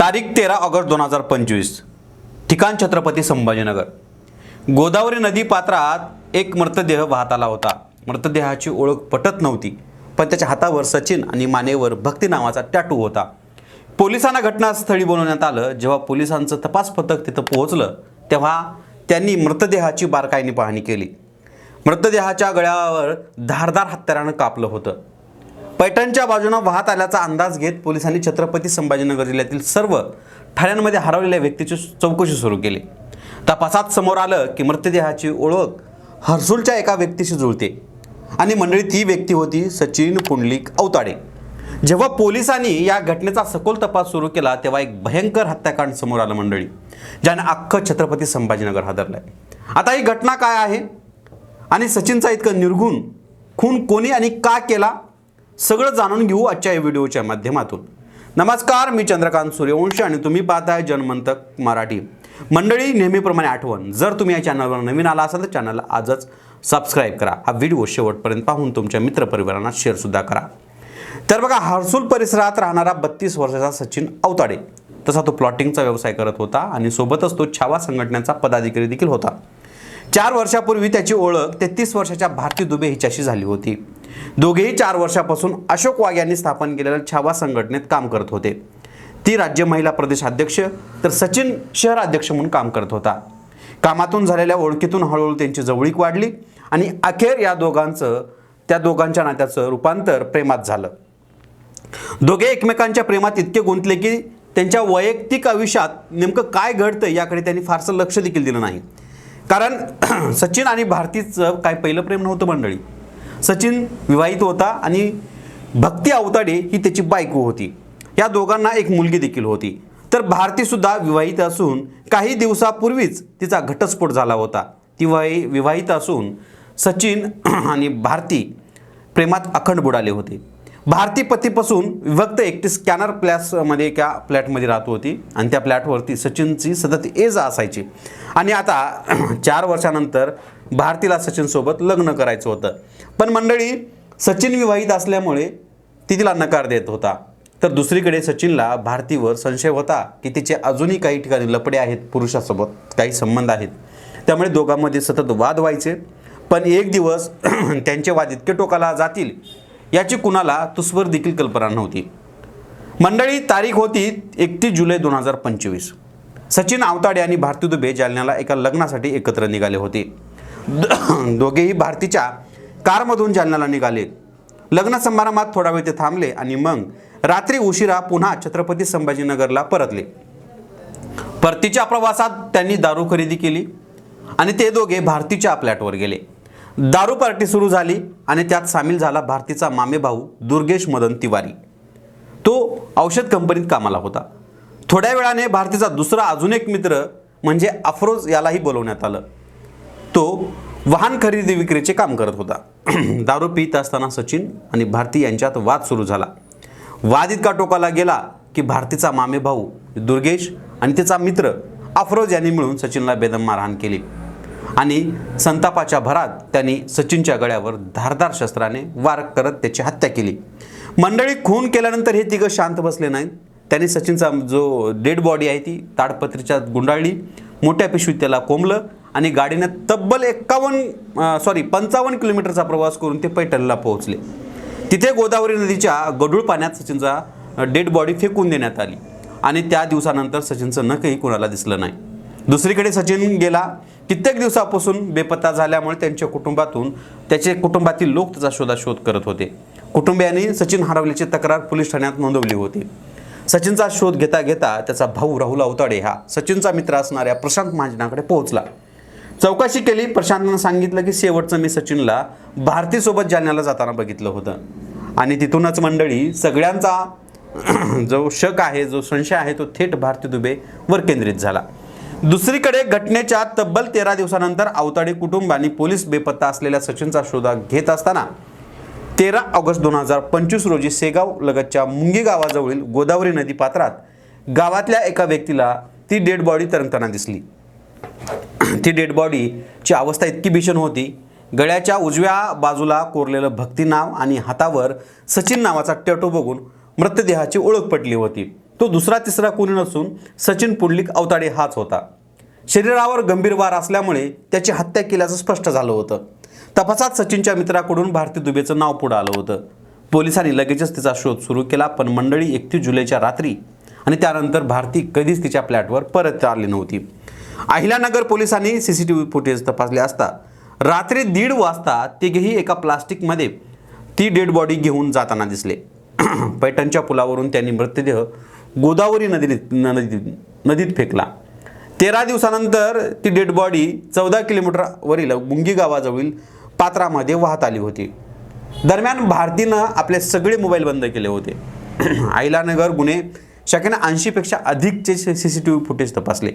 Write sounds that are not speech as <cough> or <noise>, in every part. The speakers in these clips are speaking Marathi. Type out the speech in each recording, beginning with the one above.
तारीख तेरा ऑगस्ट दोन हजार पंचवीस. ठिकाण छत्रपती संभाजीनगर. गोदावरी नदी पात्रात एक मृतदेह वाहत आला होता. मृतदेहाची ओळख पटत नव्हती पण त्याच्या हातावर सचिन आणि मानेवर भक्ती नावाचा टॅटू होता. पोलिसांना घटनास्थळी बोलवण्यात आलं. जेव्हा पोलिसांचं तपास पथक तिथं पोहोचलं तेव्हा त्यांनी मृतदेहाची बारकाईने पाहणी केली. मृतदेहाच्या गळ्यावर धारदार हत्यारानं कापलं होतं. पैठणच्या बाजूनं वाहत आल्याचा अंदाज घेत पोलिसांनी छत्रपती संभाजीनगर जिल्ह्यातील सर्व ठाण्यांमध्ये हरवलेल्या व्यक्तीची चौकशी सुरू केली. तपासात समोर आलं की मृतदेहाची ओळख हर्सुलच्या एका व्यक्तीशी जुळते आणि मंडळी ती व्यक्ती होती सचिन पुंडलिक अवताडे. जेव्हा पोलिसांनी या घटनेचा सखोल तपास सुरू केला तेव्हा एक भयंकर हत्याकांड समोर आलं मंडळी ज्याने अख्खं छत्रपती संभाजीनगर हादरलंय. आता ही घटना काय आहे? आणि सचिनचा इतकं निर्गुण खून कोणी आणि का केला? सगळं जाणून घेऊ आजच्या या व्हिडिओच्या माध्यमातून. नमस्कार मी चंद्रकांत सूर्यवंशी आणि तुम्ही पाहताय जनमंतक मराठी. मंडळी नेहमीप्रमाणे आठवण. जर तुम्ही या चॅनलवर नवीन आला असाल तर चॅनलला आजच सबस्क्राईब करा. हा व्हिडिओ शेवटपर्यंत पाहून तुमच्या मित्रपरिवारांना शेअरसुद्धा करा. तर बघा हर्सूल परिसरात राहणारा बत्तीस वर्षाचा सचिन अवताडे. तसा तो प्लॉटिंगचा व्यवसाय करत होता आणि सोबतच तो छावा संघटनेचा पदाधिकारी देखील होता. चार वर्षापूर्वी त्याची ओळख तेहतीस वर्षाच्या भारती दुबे हिच्याशी झाली होती. दोघेही चार वर्षापासून अशोक वाघ यांनी स्थापन केलेल्या छावा संघटनेत काम करत होते. ती राज्य महिला प्रदेश अध्यक्ष तर सचिन शहर अध्यक्ष म्हणून काम करत होता. कामातून झालेल्या ओळखीतून हळूहळू त्यांची जवळीक वाढली आणि अखेर या दोघांचं त्या दोघांच्या नात्याचं रूपांतर प्रेमात झालं. दोघे एकमेकांच्या प्रेमात इतके गुंतले की त्यांच्या वैयक्तिक आयुष्यात नेमकं काय घडतं याकडे त्यांनी फारसं लक्ष देखील दिलं नाही. कारण <clears throat> सचिन आणि भारतीचं काय पहिलं प्रेम नव्हतं मंडळी. सचिन विवाहित होता आणि भक्ती अवताडे ही त्याची बायको होती. या दोघांना एक मुलगी देखील होती. तर भारतीसुद्धा विवाहित असून काही दिवसापूर्वीच तिचा घटस्फोट झाला होता. ती वय विवाहित असून सचिन <clears throat> आणि भारती प्रेमात अखंड बुडाले होते. भारती पतीपासून विभक्त एकटी स्कॅनर प्लॅसमध्ये एका फ्लॅटमध्ये राहत होती आणि त्या फ्लॅटवरती सचिनची सतत ये जा असायची. आणि आता <clears throat> चार वर्षानंतर भारतीला सचिनसोबत लग्न करायचं होतं. पण मंडळी सचिन विवाहित असल्यामुळे ती तिला नकार देत होता. तर दुसरीकडे सचिनला भारतीवर संशय होता की तिचे अजूनही काही ठिकाणी लपडे आहेत पुरुषासोबत काही संबंध आहेत. त्यामुळे दोघांमध्ये सतत वाद व्हायचे. पण एक दिवस <clears throat> त्यांचे वाद इतके टोकाला जातील याची कुणाला तुस्वर देखील कल्पना नव्हती. मंडळी तारीख होती एकतीस जुलै दोन हजार पंचवीस. सचिन आवताडे आणि भारती दुबे जालन्याला एका लग्नासाठी एकत्र निघाले होते. दोघेही भारतीच्या कारमधून जालन्याला निघाले. लग्न समारंभात थोडा वेळ ते थांबले आणि मग रात्री उशिरा पुन्हा छत्रपती संभाजीनगरला परतले. परतीच्या प्रवासात त्यांनी दारू खरेदी केली आणि ते दोघे भारतीच्या फ्लॅटवर गेले. दारू पार्टी सुरू झाली आणि त्यात सामील झाला भारतीचा मामे भाऊ दुर्गेश मदन तिवारी. तो औषध कंपनीत कामाला होता. थोड्या वेळाने भारतीचा दुसरा अजून एक मित्र म्हणजे अफरोज यालाही बोलवण्यात आलं. तो वाहन खरेदी विक्रीचे काम करत होता. <clears throat> दारू पित असताना सचिन आणि भारती यांच्यात वाद सुरू झाला. वाद इतका टोकाला गेला की भारतीचा मामे भाऊ दुर्गेश आणि तिचा मित्र अफरोज यांनी मिळून सचिनला बेदम मारहाण केली. आणि संतापाच्या भरात त्यांनी सचिनच्या गळ्यावर धारदार शस्त्राने वार करत त्याची हत्या केली. मंडळी खून केल्यानंतर हे तिघं शांत बसले नाहीत. त्यांनी सचिनचा जो डेड बॉडी आहे ती ताडपत्रीच्या गुंडाळली. मोठ्या पिशवीत त्याला कोंबलं. आणि गाडीनं तब्बल एक्कावन्न सॉरी पंचावन्न किलोमीटरचा प्रवास करून ते पैठणला पोहोचले. तिथे गोदावरी नदीच्या गढूळ पाण्यात सचिनचा डेड बॉडी फेकून देण्यात आली. आणि त्या दिवसानंतर सचिनचं नखही कुणाला दिसलं नाही. दुसरीकडे सचिन गेला. कित्येक दिवसापासून बेपत्ता झाल्यामुळे त्यांच्या कुटुंबातून त्याचे कुटुंबातील लोक त्याचा शोधाशोध करत होते. कुटुंबियांनी सचिन हरवल्याची तक्रार पोलीस ठाण्यात नोंदवली होती. सचिनचा शोध घेता घेता त्याचा भाऊ राहुल अवताडे हा सचिनचा मित्र असणाऱ्या प्रशांत महाजनाकडे पोहोचला. चौकशी केली. प्रशांतनं सांगितलं की शेवटचं मी सचिनला भारतीसोबत जालन्याला जाताना बघितलं होतं. आणि तिथूनच मंडळी सगळ्यांचा <clears throat> जो शक आहे जो संशय आहे तो थेट भारती दुबे वर केंद्रित झाला. दुसरीकडे घटनेच्या तब्बल तेरा दिवसानंतर अवताडे कुटुंब आणि पोलीस बेपत्ता असलेल्या सचिनचा शोधा घेत असताना तेरा ऑगस्ट दोन हजार पंचवीस रोजी सेगाव लगतच्या मुंगी गावाजवळील गोदावरी नदी पात्रात गावातल्या एका व्यक्तीला ती डेड बॉडी तरंगताना दिसली. ती डेड बॉडीची अवस्था इतकी भीषण होती. गळ्याच्या उजव्या बाजूला कोरलेलं भक्ती नाव आणि हातावर सचिन नावाचा टॅटो बघून मृतदेहाची ओळख पटली होती. तो दुसरा तिसरा कोणी नसून सचिन पुंडलिक अवताडे हाच होता. शरीरावर गंभीर वार असल्यामुळे त्याची हत्या केल्याचं स्पष्ट झालं होतं. तपासात सचिनच्या मित्राकडून भारती दुबेचं नाव पुढं आलं होतं. पोलिसांनी लगेचच तिचा शोध सुरू केला पण मंडळी एकतीस जुलैच्या रात्री आणि त्यानंतर भारती कधीच तिच्या फ्लॅटवर परत आली नव्हती. अहिलानगर पोलिसांनी C C T V footage तपासले असता रात्री दीड वाजता तिघेही एका प्लास्टिकमध्ये ती डेड बॉडी घेऊन जाताना दिसले. <clears throat> पैठणच्या पुलावरून त्यांनी मृतदेह गोदावरी नदीत नदीत नदीत फेकला. तेरा दिवसानंतर ती डेड बॉडी चौदा किलोमीटरवरील मुंगी गावाजवळील पात्रामध्ये वाहत आली होती. दरम्यान भारतीनं आपले सगळे मोबाईल बंद केले होते. <clears throat> आईलानगर गुन्हे शाखेने ऐंशीपेक्षा अधिकचे C C T V footage तपासले.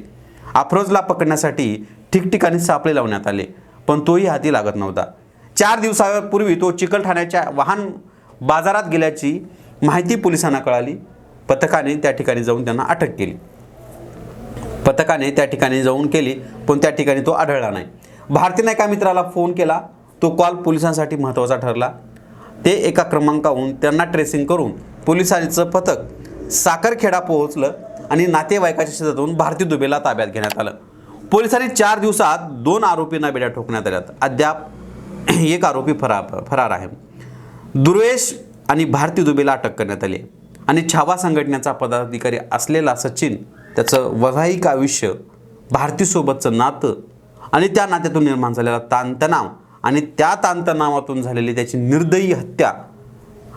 अफरोजला पकडण्यासाठी ठिकठिकाणी सापळे लावण्यात आले पण तोही हाती लागत नव्हता. चार दिवसापूर्वी तो चिकलठाण्याच्या वाहन बाजारात गेल्याची माहिती पोलिसांना कळाली. पथकाने त्या ठिकाणी जाऊन त्यांना अटक केली. पथकाने त्या ठिकाणी जाऊन केली पण त्या ठिकाणी तो आढळला नाही. भारतीने एका मित्राला फोन केला. तो कॉल पोलिसांसाठी महत्त्वाचा ठरला. ते एका क्रमांकाहून त्यांना ट्रेसिंग करून पोलिसांचं पथक साखरखेडा पोहोचलं. आणि नातेवाईकाच्या शेतातून भारती दुबेला ताब्यात घेण्यात आलं. पोलिसांनी चार दिवसात दोन आरोपींना बेड्या ठोकण्यात आल्यात. अद्याप एक आरोपी फरार फरार आहे. दुर्वेश आणि भारती दुबेला अटक करण्यात आली आणि छावा संघटनेचा पदाधिकारी असलेला सचिन त्याचं वैवाहिक आयुष्य भारतीसोबतचं नातं आणि त्या नात्यातून निर्माण झालेला ताणतणाव आणि त्या ताणतणावातून झालेली त्याची निर्दयी हत्या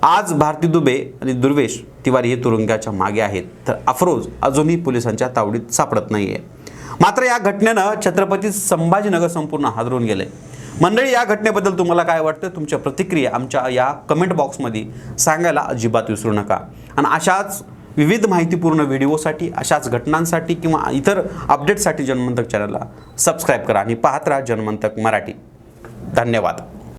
आज भारती दुबे आणि दुर्वेश तिवारी हे तुरुंगाच्या मागे आहेत. तर अफरोज अजूनही पोलिसांच्या तावडीत सापडत नाही आहे मात्र या घटनेनं छत्रपती संभाजीनगर संपूर्ण हादरून गेले. मंडळी या घटनेबद्दल तुम्हाला काय वाटतं? तुमच्या प्रतिक्रिया आमच्या या कमेंट बॉक्समध्ये सांगायला अजिबात विसरू नका. आणि अशाच विविध माहितीपूर्ण व्हिडिओसाठी अशाच घटनांसाठी किंवा इतर अपडेटसाठी जन्मंतक चॅनलला सबस्क्राईब करा आणि पाहत राहा जन्मंतक मराठी. धन्यवाद.